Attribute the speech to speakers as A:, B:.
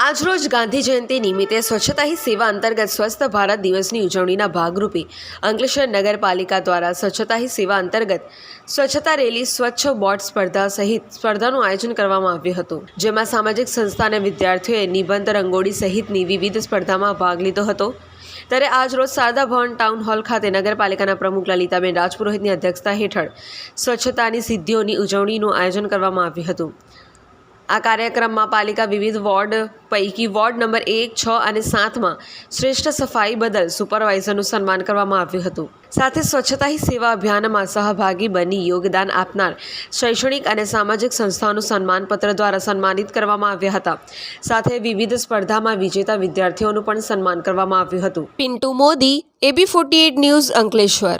A: આજરોજ ગાંધી જયંતિ નિમિત્તે સ્વચ્છતા હી સેવા અંતર્ગત સ્વસ્થ ભારત દિવસની ઉજવણીના ભાગરૂપે અંકલેશ્વર નગરપાલિકા દ્વારા સ્વચ્છતા હી સેવા અંતર્ગત સ્વચ્છતા રેલી, સ્વચ્છ બોર્ડ સ્પર્ધા સહિત સ્પર્ધાનું આયોજન કરવામાં આવ્યું હતું. જેમાં સામાજિક સંસ્થા અને વિદ્યાર્થીઓએ નિબંધ રંગોળી સહિતની વિવિધ સ્પર્ધામાં ભાગ લીધો હતો. ત્યારે આજ રોજ શારદા ભવન ટાઉન હોલ ખાતે નગરપાલિકાના પ્રમુખ લલિતાબેન રાજપુરોહિતની અધ્યક્ષતા હેઠળ સ્વચ્છતાની સિદ્ધિઓની ઉજવણીનું આયોજન કરવામાં આવ્યું હતું. આ કાર્યક્રમમાં પાલિકા વિવિધ વોર્ડ પૈકી વોર્ડ નંબર એક, છ અને સાતમાં શ્રેષ્ઠ સફાઈ બદલ સુપરવાઇઝરનું સન્માન કરવામાં આવ્યું હતું. સાથે સ્વચ્છતા હી સેવા અભિયાનમાં સહભાગી બની યોગદાન આપનાર શૈક્ષણિક અને સામાજિક સંસ્થાઓનું સન્માનપત્ર દ્વારા સન્માનિત કરવામાં આવ્યા હતા. સાથે વિવિધ સ્પર્ધામાં વિજેતા વિદ્યાર્થીઓનું પણ સન્માન કરવામાં આવ્યું હતું. Pintu Modi AB forty eight news Ankleshwar.